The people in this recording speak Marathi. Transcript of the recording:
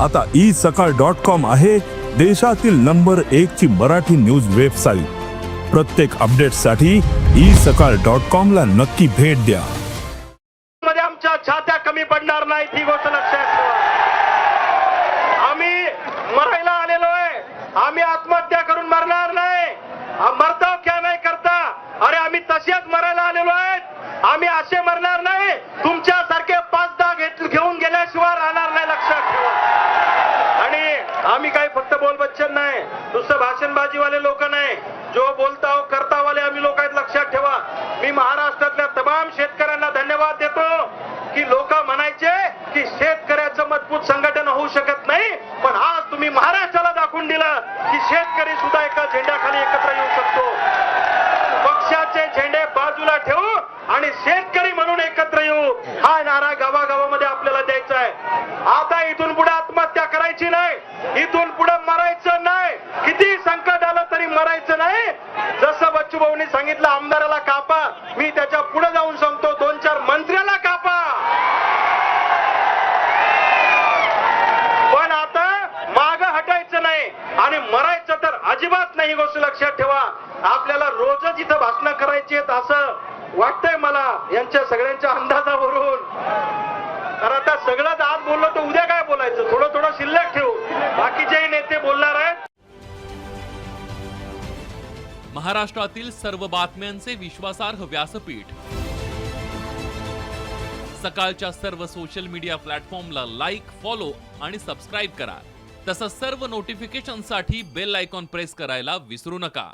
आता ई सकाळ डॉट कॉम आहे देशातील नंबर एक ची मराठी न्यूज वेबसाईट प्रत्येक अपडेटसाठी ई सकाळ डॉट कॉम ला नक्की भेट द्या. मध्ये आमच्या छात्या कमी पडणार नाहीत ही गोष्ट लक्षात ठेवा. आम्ही मरायला आलेलो आहे. आम्ही आत्महत्या करून मरणार नाही. मरताव क्या नाही करता? अरे आम्ही तसेच मरायला आलेलो आहेत. आम्ही असे मरणार नाही. तुमच्या पाच दहा घेत घेऊन गेल्याशिवाय राहणार नाही लक्षात ठेवा आणि आम्ही काही फक्त बोलबच्चन नाही नुसतं भाषणबाजीवाले लोक नाही. जो बोलता हो करता वाले आम्ही लोक आहेत लक्षात ठेवा. मी महाराष्ट्रातल्या तमाम शेतकऱ्यांना धन्यवाद देतो की लोक म्हणायचे की शेतकऱ्याचं मजबूत संघटन होऊ शकत नाही पण आज तुम्ही महाराष्ट्राला दाखवून दिलं की शेतकरी सुद्धा एका झेंड्याखाली एकत्र येऊ शकतो. पक्षाचे झेंडे बाजूला ठेवू आणि शेतकरी म्हणून एकत्र येऊ. हा नारा गावागावामध्ये आता इथून पुढे आत्महत्या करायची नाही. इथून पुढे मरायचं नाही. किती संकट आलं तरी मरायचं नाही. जसं बच्चू भाऊनी सांगितलं आमदाराला कापा. मी त्याच्या पुढे जाऊन सांगतो दोन चार मंत्र्याला कापा. पण आता माग हटायचं नाही आणि मरायचं तर अजिबात नाही गोष्ट लक्षात ठेवा. आपल्याला रोजच इथं भाषणं करायची आहेत असं वाटतंय मला यांच्या सगळ्यांच्या अंदाजावरून. तर आता सगळंच आज बोललो तर उद्या काय बोलायचं? थोडं थोडं शिल्लक ठेवू. बाकीचेही नेते बोलणार आहेत. महाराष्ट्रातील सर्व बातम्यांचे विश्वासार्ह व्यासपीठ. सकाळच्या सर्व सोशल मीडिया प्लॅटफॉर्मला लाईक फॉलो आणि सबस्क्राईब करा. तसंच सर्व नोटिफिकेशनसाठी बेल आयकॉन प्रेस करायला विसरू नका.